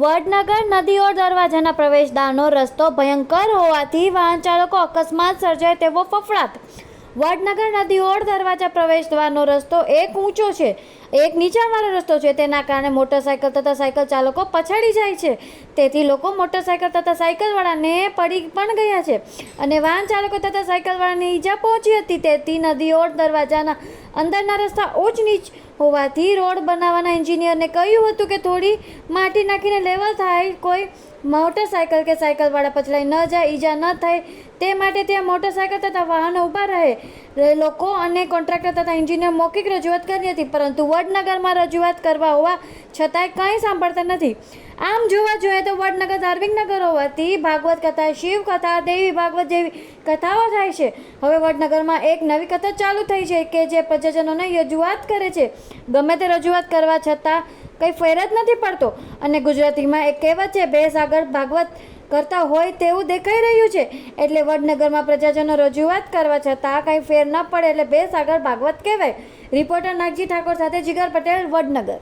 વડનગર નદીઓર દરવાજાના પ્રવેશદ્વારનો રસ્તો ભયંકર હોવાથી વાહન ચાલકો અકસ્માત સર્જાય તેવો ફફડાટ. વડનગર નદી ઓર દરવાજા પ્રવેશદ્વારનો રસ્તો એક ઊંચો છે. એક નીચાણવાળો રસ્તો છે. તેના કારણે મોટરસાયકલ તથા સાયકલ ચાલકો પછાડી જાય છે. તેથી લોકો મોટરસાયકલ તથા સાયકલવાળાને પડી પણ ગયા છે. અને વાહન ચાલકો તથા સાયકલવાળાને ઈજા પહોંચી હતી. તેથી નદીઓર દરવાજાના અંદરના રસ્તા ઊંચ નીચ હોવાથી રોડ બનાવવાના એન્જિનિયરને કહ્યું હતું કે થોડી માટી નાખીને લેવલ થાય, કોઈ મોટરસાયકલ કે સાયકલવાળા પછડાઈ ન જાય, ઈજા ન થાય, તે માટે ત્યાં મોટરસાયકલ તથા વાહનો ઊભા રહે. લોકો અને કોન્ટ્રાક્ટર તથા એન્જિનિયર મૌખિક રજૂઆત કરી હતી, પરંતુ વડનગરમાં રજૂઆત કરવા હોવા છતાંય કંઈ સાંભળતા નથી. આમ જોવા જોઈએ તો વડનગર ધાર્મિક નગર હોવાથી ભાગવત કથા, શિવ કથા, દેવી ભાગવત જેવી કથાઓ થાય છે. હવે વડનગરમાં એક નવી કથા ચાલુ થઈ છે કે જે પ્રજાજનોને રજૂઆત કરે છે. ગમે તે રજૂઆત કરવા છતાં કંઈ ફેર જ નથી પડતો અને ગુજરાતીમાં એક કહેવત છે, ભેંસ આગળ ભાગવત કરતા હોય તેવું દેખાઈ રહ્યું છે. એટલે વડનગરમાં પ્રજાજનો રજૂઆત કરવા છતાં કંઈ ફેર ન પડે એટલે ભેંસ આગળ ભાગવત કહેવાય. રિપોર્ટર નાગજી ઠાકોર સાથે જીગર પટેલ, વડનગર.